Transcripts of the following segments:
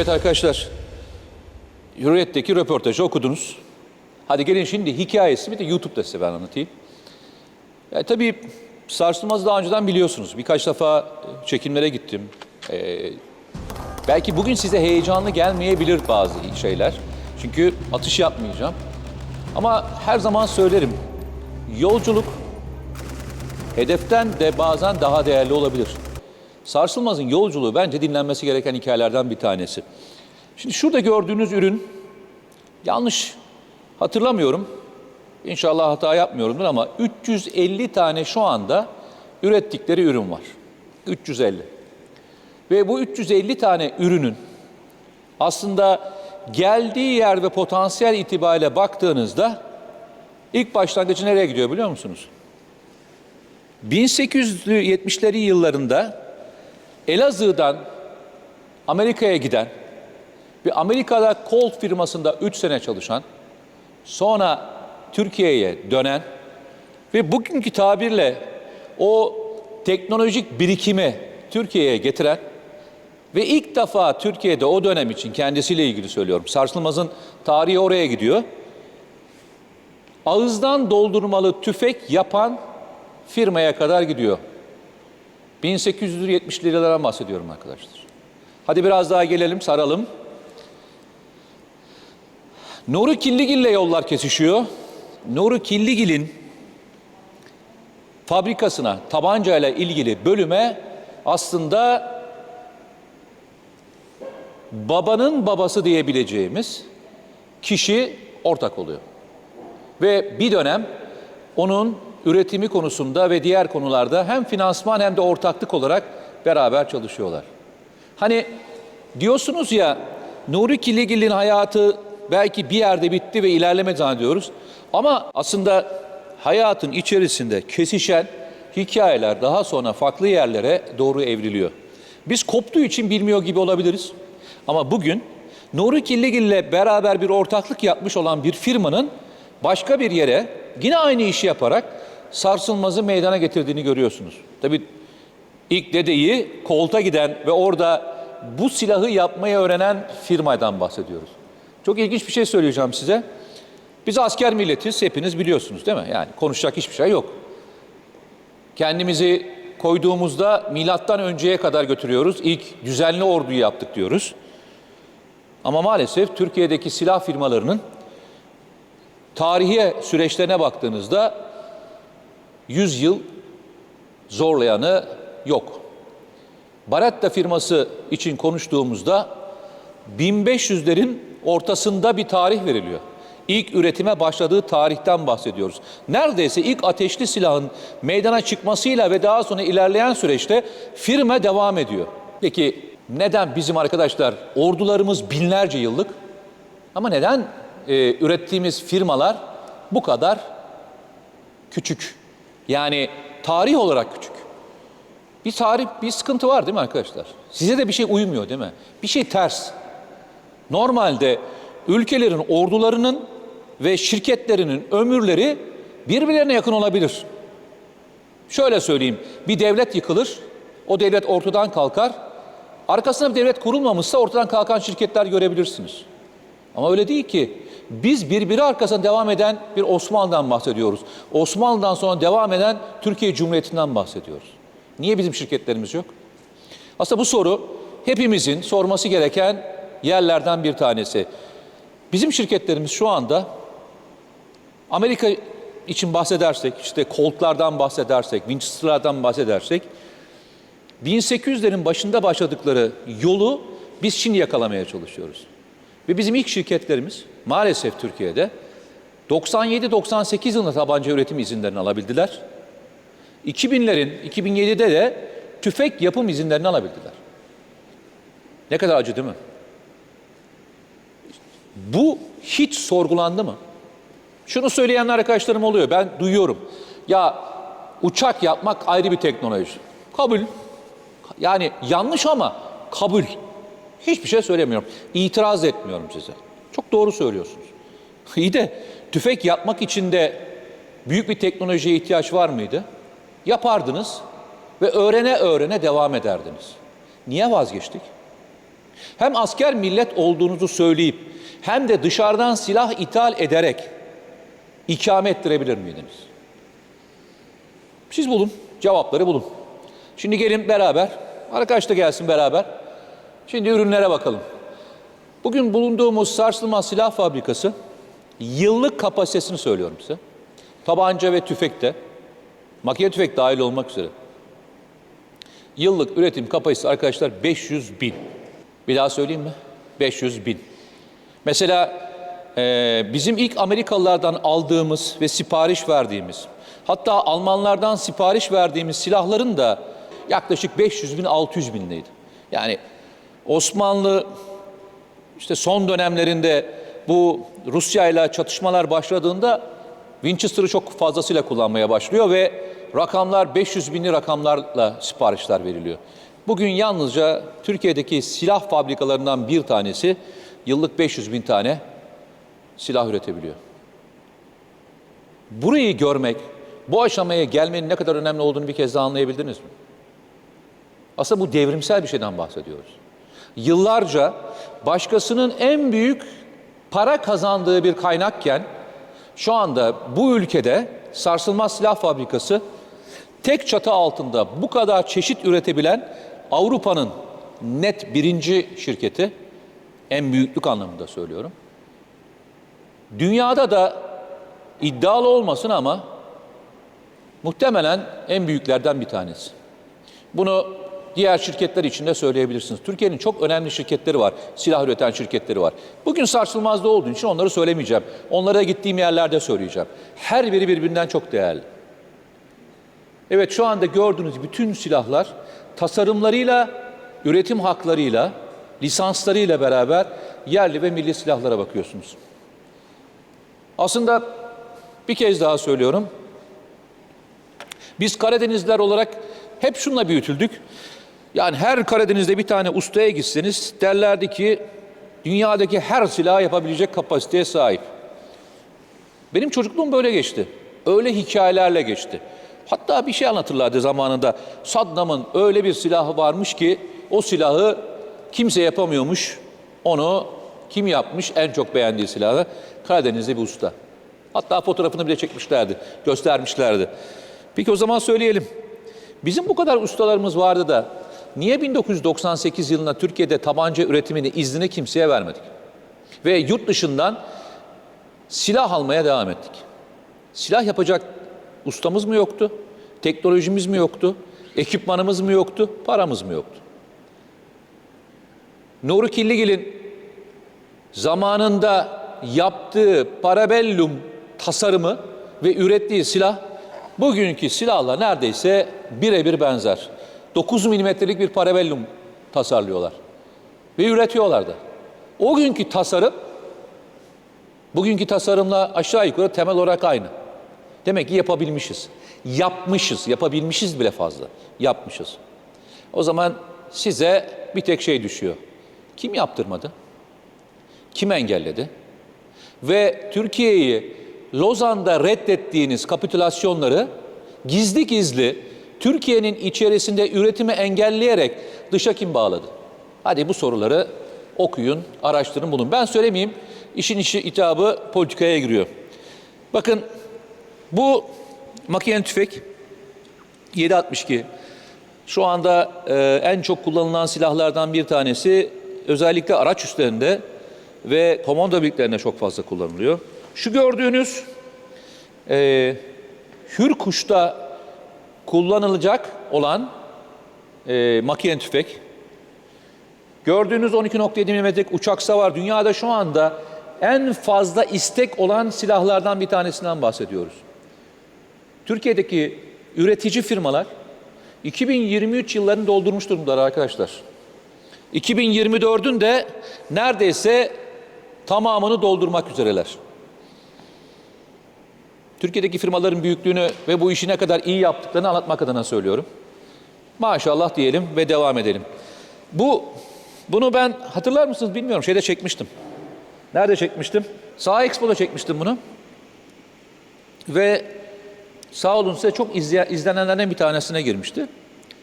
Evet arkadaşlar, Hürriyet'teki röportajı okudunuz. Hadi gelin şimdi hikayesi bir de YouTube'da size ben anlatayım. Ya, tabii sarsılmazı daha önceden biliyorsunuz. Birkaç defa e, çekimlere gittim. Ee, belki bugün size heyecanlı gelmeyebilir bazı şeyler. Çünkü atış yapmayacağım. Ama her zaman söylerim. Yolculuk hedeften de bazen daha değerli olabilir. Sarsılmaz'ın yolculuğu bence dinlenmesi gereken hikayelerden bir tanesi. Şimdi şurada gördüğünüz ürün yanlış hatırlamıyorum. İnşallah hata yapmıyorumdur ama 350 tane şu anda ürettikleri ürün var. 350. Ve bu 350 tane ürünün aslında geldiği yer ve potansiyel itibariyle baktığınızda ilk başlangıcı nereye gidiyor biliyor musunuz? 1870'leri yıllarında Elazığ'dan Amerika'ya giden bir Amerika'da Colt firmasında 3 sene çalışan, sonra Türkiye'ye dönen ve bugünkü tabirle o teknolojik birikimi Türkiye'ye getiren ve ilk defa Türkiye'de o dönem için kendisiyle ilgili söylüyorum. Sarsılmaz'ın tarihi oraya gidiyor. Ağızdan doldurmalı tüfek yapan firmaya kadar gidiyor. 1870'li yıllardan bahsediyorum arkadaşlar. Hadi biraz daha gelelim, saralım. Nuri Killigil'le yollar kesişiyor. Nuri Killigil'in fabrikasına, tabancayla ilgili bölüme aslında babanın babası diyebileceğimiz kişi ortak oluyor. Ve bir dönem onun üretimi konusunda ve diğer konularda hem finansman hem de ortaklık olarak beraber çalışıyorlar. Hani diyorsunuz ya Nuri Kiligil'in hayatı belki bir yerde bitti ve ilerleme zannediyoruz. Ama aslında hayatın içerisinde kesişen hikayeler daha sonra farklı yerlere doğru evriliyor. Biz koptuğu için bilmiyor gibi olabiliriz. Ama bugün Nuri Killigil ile beraber bir ortaklık yapmış olan bir firmanın başka bir yere yine aynı işi yaparak sarsılmazı meydana getirdiğini görüyorsunuz. Tabii ilk dedeyi kolta giden ve orada bu silahı yapmayı öğrenen firmadan bahsediyoruz. Çok ilginç bir şey söyleyeceğim size. Biz asker milletiz, hepiniz biliyorsunuz değil mi? Yani konuşacak hiçbir şey yok. Kendimizi koyduğumuzda milattan önceye kadar götürüyoruz. İlk düzenli orduyu yaptık diyoruz. Ama maalesef Türkiye'deki silah firmalarının tarihi süreçlerine baktığınızda 100 yıl zorlayanı yok. Baretta firması için konuştuğumuzda 1500'lerin ortasında bir tarih veriliyor. İlk üretime başladığı tarihten bahsediyoruz. Neredeyse ilk ateşli silahın meydana çıkmasıyla ve daha sonra ilerleyen süreçte firma devam ediyor. Peki neden bizim arkadaşlar ordularımız binlerce yıllık ama neden e, ürettiğimiz firmalar bu kadar küçük? Yani tarih olarak küçük. Bir tarih, bir sıkıntı var değil mi arkadaşlar? Size de bir şey uymuyor değil mi? Bir şey ters. Normalde ülkelerin ordularının ve şirketlerinin ömürleri birbirlerine yakın olabilir. Şöyle söyleyeyim, bir devlet yıkılır, o devlet ortadan kalkar, arkasında bir devlet kurulmamışsa ortadan kalkan şirketler görebilirsiniz. Ama öyle değil ki. Biz birbiri arkasından devam eden bir Osmanlı'dan bahsediyoruz. Osmanlı'dan sonra devam eden Türkiye Cumhuriyeti'nden bahsediyoruz. Niye bizim şirketlerimiz yok? Aslında bu soru hepimizin sorması gereken yerlerden bir tanesi. Bizim şirketlerimiz şu anda Amerika için bahsedersek, işte Colt'lardan bahsedersek, Winchester'lardan bahsedersek 1800'lerin başında başladıkları yolu biz şimdi yakalamaya çalışıyoruz. Ve bizim ilk şirketlerimiz maalesef Türkiye'de 97-98 yılında tabanca üretim izinlerini alabildiler. 2000'lerin 2007'de de tüfek yapım izinlerini alabildiler. Ne kadar acı değil mi? Bu hiç sorgulandı mı? Şunu söyleyenler arkadaşlarım oluyor. Ben duyuyorum. Ya uçak yapmak ayrı bir teknoloji. Kabul. Yani yanlış ama kabul. Hiçbir şey söylemiyorum. İtiraz etmiyorum size. Çok doğru söylüyorsunuz. İyi de tüfek yapmak için de büyük bir teknolojiye ihtiyaç var mıydı? Yapardınız ve öğrene öğrene devam ederdiniz. Niye vazgeçtik? Hem asker millet olduğunuzu söyleyip hem de dışarıdan silah ithal ederek ikame ettirebilir miydiniz? Siz bulun, cevapları bulun. Şimdi gelin beraber, arkadaş da gelsin beraber. Şimdi ürünlere bakalım. Bugün bulunduğumuz sarsılmaz silah fabrikası yıllık kapasitesini söylüyorum size. Tabanca ve tüfekte, makine tüfek dahil olmak üzere. Yıllık üretim kapasitesi arkadaşlar 500 bin. Bir daha söyleyeyim mi? 500 bin. Mesela e, bizim ilk Amerikalılardan aldığımız ve sipariş verdiğimiz, hatta Almanlardan sipariş verdiğimiz silahların da yaklaşık 500 bin, 600 binleydi. Yani Osmanlı işte son dönemlerinde bu Rusya ile çatışmalar başladığında Winchester'ı çok fazlasıyla kullanmaya başlıyor ve rakamlar 500 binli rakamlarla siparişler veriliyor. Bugün yalnızca Türkiye'deki silah fabrikalarından bir tanesi yıllık 500 bin tane silah üretebiliyor. Burayı görmek, bu aşamaya gelmenin ne kadar önemli olduğunu bir kez daha anlayabildiniz mi? Aslında bu devrimsel bir şeyden bahsediyoruz. Yıllarca başkasının en büyük para kazandığı bir kaynakken şu anda bu ülkede sarsılmaz silah fabrikası tek çatı altında bu kadar çeşit üretebilen Avrupa'nın net birinci şirketi en büyüklük anlamında söylüyorum. Dünyada da iddialı olmasın ama muhtemelen en büyüklerden bir tanesi. Bunu diğer şirketler için de söyleyebilirsiniz. Türkiye'nin çok önemli şirketleri var, silah üreten şirketleri var. Bugün sarsılmazda olduğu için onları söylemeyeceğim. Onlara gittiğim yerlerde söyleyeceğim. Her biri birbirinden çok değerli. Evet şu anda gördüğünüz bütün silahlar tasarımlarıyla, üretim haklarıyla, lisanslarıyla beraber yerli ve milli silahlara bakıyorsunuz. Aslında bir kez daha söylüyorum. Biz Karadenizler olarak hep şunla büyütüldük. Yani her Karadeniz'de bir tane ustaya gitseniz derlerdi ki dünyadaki her silahı yapabilecek kapasiteye sahip. Benim çocukluğum böyle geçti. Öyle hikayelerle geçti. Hatta bir şey anlatırlardı zamanında. Saddam'ın öyle bir silahı varmış ki o silahı kimse yapamıyormuş. Onu kim yapmış en çok beğendiği silahı? Karadeniz'de bir usta. Hatta fotoğrafını bile çekmişlerdi, göstermişlerdi. Peki o zaman söyleyelim. Bizim bu kadar ustalarımız vardı da niye 1998 yılında Türkiye'de tabanca üretimini iznini kimseye vermedik? Ve yurt dışından silah almaya devam ettik. Silah yapacak ustamız mı yoktu? Teknolojimiz mi yoktu? Ekipmanımız mı yoktu? Paramız mı yoktu? Nuri Killigil'in zamanında yaptığı parabellum tasarımı ve ürettiği silah bugünkü silahla neredeyse birebir benzer. 9 milimetrelik bir parabellum tasarlıyorlar ve üretiyorlar da. O günkü tasarım bugünkü tasarımla aşağı yukarı temel olarak aynı. Demek ki yapabilmişiz. Yapmışız, yapabilmişiz bile fazla. Yapmışız. O zaman size bir tek şey düşüyor. Kim yaptırmadı? Kim engelledi? Ve Türkiye'yi Lozan'da reddettiğiniz kapitülasyonları gizli gizli Türkiye'nin içerisinde üretimi engelleyerek dışa kim bağladı? Hadi bu soruları okuyun, araştırın, bulun. Ben söylemeyeyim, işin işi itabı politikaya giriyor. Bakın bu makine tüfek 7.62 şu anda e, en çok kullanılan silahlardan bir tanesi özellikle araç üstlerinde ve komando birliklerinde çok fazla kullanılıyor. Şu gördüğünüz e, Hürkuş'ta kullanılacak olan e, makine tüfek. Gördüğünüz 12.7 mm'lik uçak savar dünyada şu anda en fazla istek olan silahlardan bir tanesinden bahsediyoruz. Türkiye'deki üretici firmalar 2023 yıllarını doldurmuş durumdalar arkadaşlar. 2024'ün de neredeyse tamamını doldurmak üzereler. Türkiye'deki firmaların büyüklüğünü ve bu işi ne kadar iyi yaptıklarını anlatmak adına söylüyorum. Maşallah diyelim ve devam edelim. Bu bunu ben hatırlar mısınız bilmiyorum şeyde çekmiştim. Nerede çekmiştim? Sağ Expo'da çekmiştim bunu. Ve sağ olun size çok izle, izlenenlerden bir tanesine girmişti.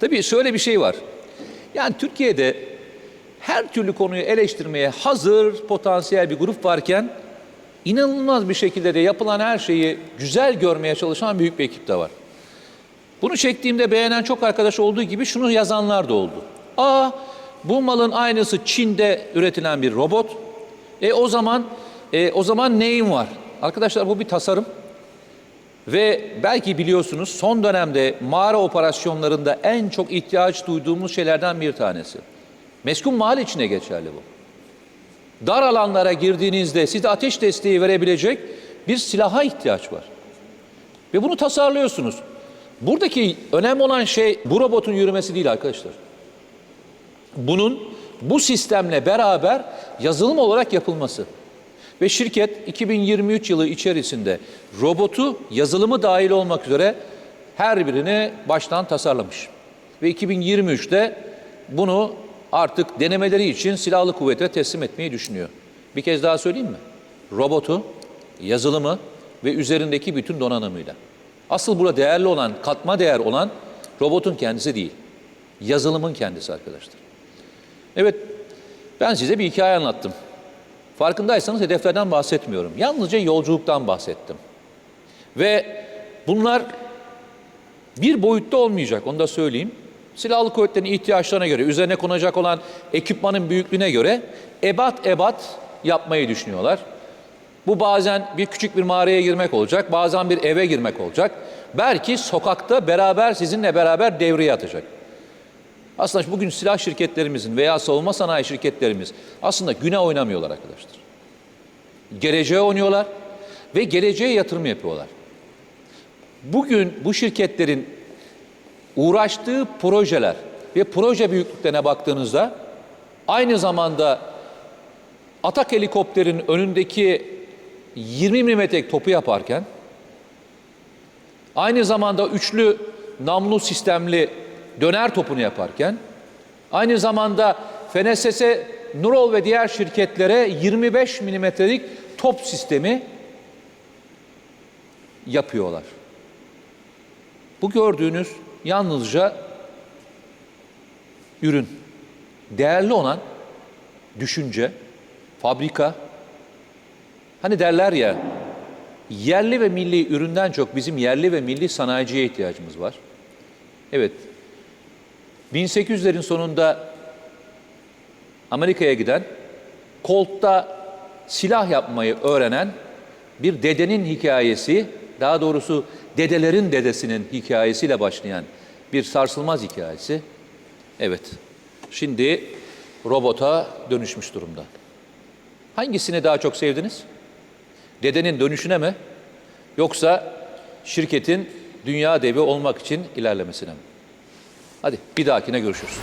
Tabii şöyle bir şey var. Yani Türkiye'de her türlü konuyu eleştirmeye hazır potansiyel bir grup varken inanılmaz bir şekilde de yapılan her şeyi güzel görmeye çalışan büyük bir ekip de var. Bunu çektiğimde beğenen çok arkadaş olduğu gibi şunu yazanlar da oldu. Aa bu malın aynısı Çin'de üretilen bir robot. E o zaman e, o zaman neyin var? Arkadaşlar bu bir tasarım. Ve belki biliyorsunuz son dönemde mağara operasyonlarında en çok ihtiyaç duyduğumuz şeylerden bir tanesi. Meskun mahalle içine geçerli bu. Dar alanlara girdiğinizde size ateş desteği verebilecek bir silaha ihtiyaç var. Ve bunu tasarlıyorsunuz. Buradaki önemli olan şey bu robotun yürümesi değil arkadaşlar. Bunun bu sistemle beraber yazılım olarak yapılması. Ve şirket 2023 yılı içerisinde robotu yazılımı dahil olmak üzere her birini baştan tasarlamış. Ve 2023'te bunu artık denemeleri için silahlı kuvvete teslim etmeyi düşünüyor. Bir kez daha söyleyeyim mi? Robotu, yazılımı ve üzerindeki bütün donanımıyla. Asıl burada değerli olan, katma değer olan robotun kendisi değil. Yazılımın kendisi arkadaşlar. Evet, ben size bir hikaye anlattım. Farkındaysanız hedeflerden bahsetmiyorum. Yalnızca yolculuktan bahsettim. Ve bunlar bir boyutta olmayacak, onu da söyleyeyim. Silahlı kuvvetlerin ihtiyaçlarına göre, üzerine konacak olan ekipmanın büyüklüğüne göre ebat ebat yapmayı düşünüyorlar. Bu bazen bir küçük bir mağaraya girmek olacak, bazen bir eve girmek olacak. Belki sokakta beraber sizinle beraber devreye atacak. Aslında bugün silah şirketlerimizin veya savunma sanayi şirketlerimiz aslında güne oynamıyorlar arkadaşlar. Geleceğe oynuyorlar ve geleceğe yatırım yapıyorlar. Bugün bu şirketlerin uğraştığı projeler ve proje büyüklüklerine baktığınızda aynı zamanda atak helikopterin önündeki 20 milimetrelik topu yaparken aynı zamanda üçlü namlu sistemli döner topunu yaparken aynı zamanda FNSS, Nurol ve diğer şirketlere 25 milimetrelik top sistemi yapıyorlar. Bu gördüğünüz yalnızca ürün. Değerli olan düşünce, fabrika. Hani derler ya, yerli ve milli üründen çok bizim yerli ve milli sanayiciye ihtiyacımız var. Evet, 1800'lerin sonunda Amerika'ya giden, Colt'ta silah yapmayı öğrenen bir dedenin hikayesi, daha doğrusu dedelerin dedesinin hikayesiyle başlayan bir sarsılmaz hikayesi. Evet, şimdi robota dönüşmüş durumda. Hangisini daha çok sevdiniz? Dedenin dönüşüne mi? Yoksa şirketin dünya devi olmak için ilerlemesine mi? Hadi bir dahakine görüşürüz.